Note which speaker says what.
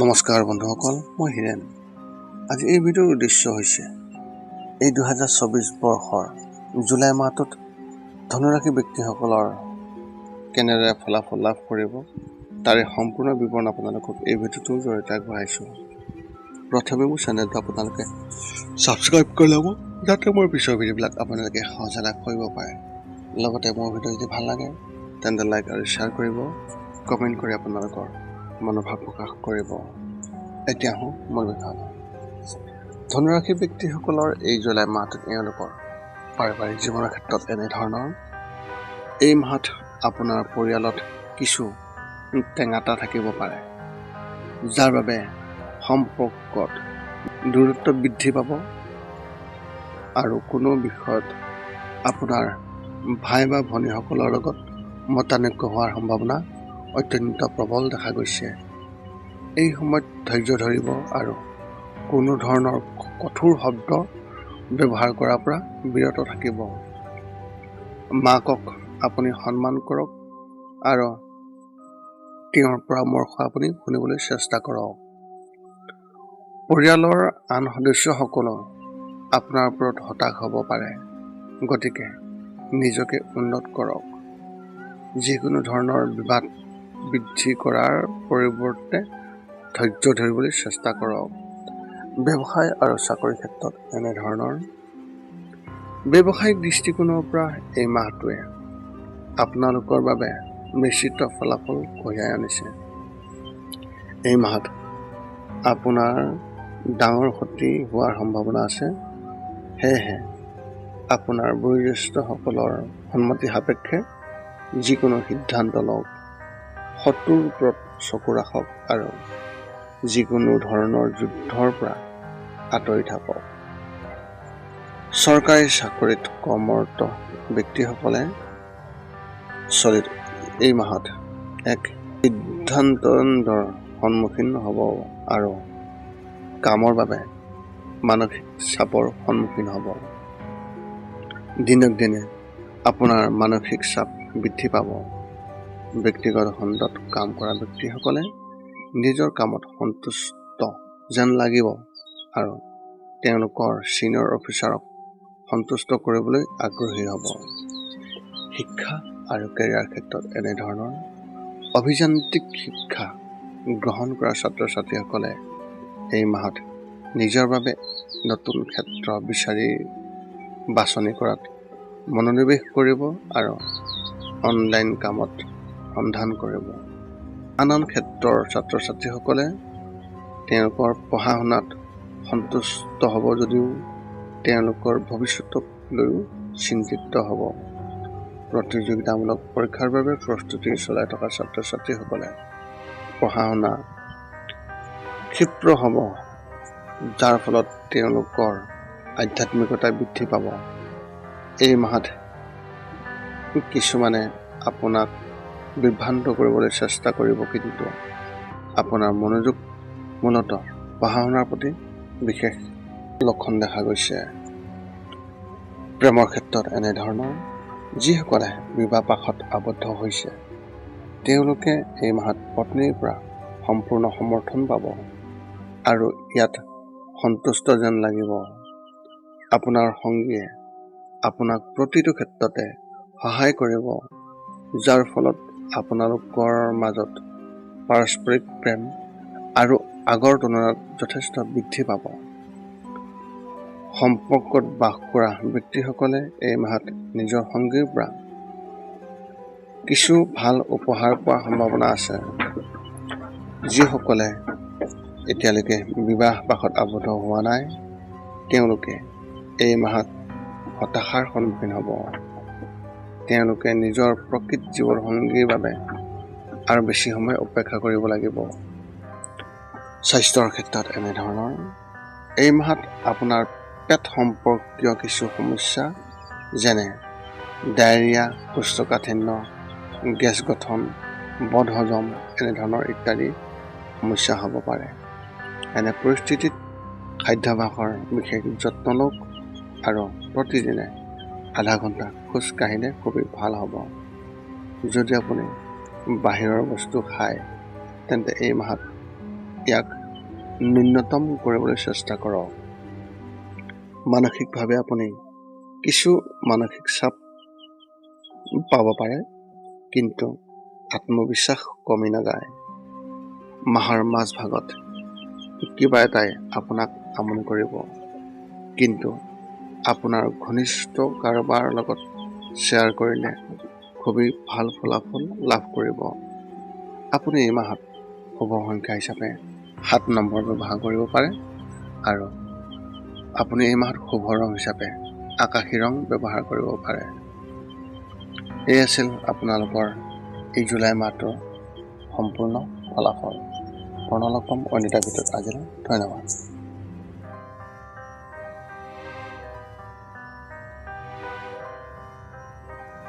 Speaker 1: নমস্কাৰ বন্ধুসকল, মই হীৰেণ। আজি এই ভিডিঅ'ৰ উদ্দেশ্য হৈছে, এই দুহেজাৰ চৌবিছ বৰ্ষৰ জুলাই মাহটোত ধনুৰাশি ব্যক্তিসকলৰ কেনেদৰে ফলাফল লাভ কৰিব, তাৰে সম্পূৰ্ণ বিৱৰণ আপোনালোকক এই ভিডিঅ'টোৰ জৰিয়তে আগবঢ়াইছোঁ। প্ৰথমে মোৰ চেনেলটো আপোনালোকে ছাবস্ক্ৰাইব কৰি ল'ব, যাতে মোৰ পিছৰ ভিডিঅ'বিলাক আপোনালোকে সহজে লাভ কৰিব পাৰে। লগতে মোৰ ভিডিঅ' যদি ভালো লাগে, তেন্তে লাইক আৰু শ্বেয়াৰ কৰিব, কমেণ্ট কৰি আপোনালোকৰ মনোভাৱ প্ৰকাশ কৰিব। এতিয়া আহোঁ মূল বিষয়লৈ ধনুৰাশি ব্যক্তিসকলৰ এই জুলাই মাহটোত এওঁলোকৰ পাৰিবাৰিক জীৱনৰ ক্ষেত্ৰত এনেধৰণৰ এই মাহত আপোনাৰ পৰিয়ালত কিছু টেঙাটা থাকিব পাৰে যাৰ বাবে সম্পৰ্কত দূৰত্ব বৃদ্ধি পাব আৰু কোনো বিষয়ত আপোনাৰ ভাই বা ভনীসকলৰ লগত মতানৈক্য হোৱাৰ সম্ভাৱনা অত্যন্ত প্ৰবল দেখা গৈছে। এই সময়ত ধৈৰ্য ধৰিব আৰু কোনো ধৰণৰ কঠোৰ শব্দ ব্যৱহাৰ কৰাৰ পৰা বিৰত থাকিব। মাকক আপুনি সন্মান কৰক আৰু তেওঁৰ পৰামৰ্শ আপুনি শুনিবলৈ চেষ্টা কৰক। পৰিয়ালৰ আন সদস্যসকলেও আপোনাৰ ওপৰত হতাশ হ'ব পাৰে গতিকে নিজকে উন্নত কৰক। যিকোনো ধৰণৰ বিবাদ বৃদ্ধি কৰাৰ পৰিৱৰ্তে ধৈৰ্য ধৰিবলৈ চেষ্টা কৰক। ব্যৱসায় আৰু চাকৰিৰ ক্ষেত্ৰত এনেধৰণৰ ব্যৱসায়িক দৃষ্টিকোণৰ পৰা এই মাহটোৱে আপোনালোকৰ বাবে মিশ্ৰিত ফলাফল কঢ়িয়াই আনিছে। এই মাহত আপোনাৰ ডাঙৰ ক্ষতি হোৱাৰ সম্ভাৱনা আছে। সেয়েহে আপোনাৰ বয়োজ্যেষ্ঠসকলৰ সন্মতি সাপেক্ষে যিকোনো সিদ্ধান্ত লওক। শত্ৰুৰ ওপৰত চকু ৰাখক আৰু যিকোনো ধৰণৰ যুদ্ধৰ পৰা আঁতৰি থাকক। চৰকাৰী চাকৰিত কৰ্মৰত ব্যক্তিসকলে চলিত এই মাহত এক সিদ্ধান্তৰ সন্মুখীন হ'ব আৰু কামৰ বাবে মানসিক চাপৰ সন্মুখীন হ'ব। দিনক দিনে আপোনাৰ মানসিক চাপ বৃদ্ধি পাব। ব্যক্তিগত খণ্ডত কাম কৰা ব্যক্তিসকলে নিজৰ কামত সন্তুষ্ট যেন লাগিব আৰু তেওঁলোকৰ ছিনিয়ৰ অফিচাৰক সন্তুষ্ট কৰিবলৈ আগ্ৰহী হ'ব। শিক্ষা আৰু কেৰিয়াৰ ক্ষেত্ৰত এনেধৰণৰ অভিযান্ত্ৰিক শিক্ষা গ্ৰহণ কৰা ছাত্ৰ ছাত্ৰীসকলে এই মাহত নিজৰ বাবে নতুন ক্ষেত্ৰ বিচাৰি বাছনি কৰাত মনোনিৱেশ কৰিব আৰু অনলাইন কামত সন্ধান কৰিব। আন আন ক্ষেত্ৰৰ ছাত্ৰ ছাত্ৰীসকলে তেওঁলোকৰ পঢ়া শুনাত সন্তুষ্ট হ'ব যদিও তেওঁলোকৰ ভৱিষ্যতক লৈও চিন্তিত হ'ব। প্ৰতিযোগিতামূলক পৰীক্ষাৰ বাবে প্ৰস্তুতি চলাই থকা ছাত্ৰ ছাত্ৰীসকলে পঢ়া শুনা ক্ষিপ্ৰ হ'ব যাৰ ফলত তেওঁলোকৰ আধ্যাত্মিকতা বৃদ্ধি পাব। এই মাহত কিছুমানে আপোনাক বিভ্ৰান্ত কৰিবলৈ চেষ্টা কৰিব কিন্তু আপোনাৰ মনোযোগ মূলতঃ পঢ়া শুনাৰ প্ৰতি বিশেষ লক্ষণ দেখা গৈছে। প্ৰেমৰ ক্ষেত্ৰত এনেধৰণৰ যিসকলে বিবাহ পাশত আবদ্ধ হৈছে তেওঁলোকে এই মাহত পত্নীৰ পৰা সম্পূৰ্ণ সমৰ্থন পাব আৰু ইয়াত সন্তুষ্ট যেন লাগিব। আপোনাৰ সংগীয়ে আপোনাক প্ৰতিটো ক্ষেত্ৰতে সহায় কৰিব যাৰ ফলত আপোনালোকৰ মাজত পাৰস্পৰিক প্ৰেম আৰু আগৰ তুলনাত যথেষ্ট বৃদ্ধি পাব। সম্পৰ্কত বাস কৰা ব্যক্তিসকলে এই মাহত নিজৰ সংগীৰ পৰা কিছু ভাল উপহাৰ পোৱাৰ সম্ভাৱনা আছে। যিসকলে এতিয়ালৈকে বিবাহ পাশত আবদ্ধ হোৱা নাই তেওঁলোকে এই মাহত হতাশাৰ সন্মুখীন হ'ব। তেওঁলোকে নিজৰ প্ৰকৃত জীৱনসংগীৰ বাবে আৰু বেছি সময় অপেক্ষা কৰিব লাগিব। স্বাস্থ্যৰ ক্ষেত্ৰত এনেধৰণৰ। এই মাহত আপোনাৰ পেট সম্পৰ্কীয় কিছু সমস্যা যেনে ডায়েৰিয়া কোষ্ঠকাঠিন্য গেছ গঠন বদহজম এনেধৰণৰ ইত্যাদি সমস্যা হ'ব পাৰে। এনে পৰিস্থিতিত খাদ্যাভাসৰ বিশেষ যত্ন লওক আৰু প্ৰতিদিনে আধা ঘণ্টা খোজ কাঢ়িলে খুবেই ভাল হ'ব। যদি আপুনি বাহিৰৰ বস্তু খায় তেন্তে এই মাহত ইয়াক ন্যূনতম কৰিবলৈ চেষ্টা কৰক। মানসিকভাৱে আপুনি কিছু মানসিক চাপ পাব পাৰে কিন্তু আত্মবিশ্বাস কমি নাযায়। মাহৰ মাজভাগত কিবা এটাই আপোনাক আমনি কৰিব কিন্তু আপোনাৰ ঘনিষ্ঠ কাৰোবাৰ লগত শ্বেয়াৰ কৰিলে খুবেই ভাল ফলাফল লাভ কৰিব। আপুনি এই মাহত শুভ সংখ্যা হিচাপে সাত নম্বৰ ব্যৱহাৰ কৰিব পাৰে আৰু আপুনি এই মাহত শুভ ৰং হিচাপে আকাশী ৰং ব্যৱহাৰ কৰিব পাৰে। এই আছিল আপোনালোকৰ এই জুলাই মাহটোৰ সম্পূৰ্ণ ফলাফল। অন্য এটা ভিডিঅ'ত আজিলৈ। ধন্যবাদ।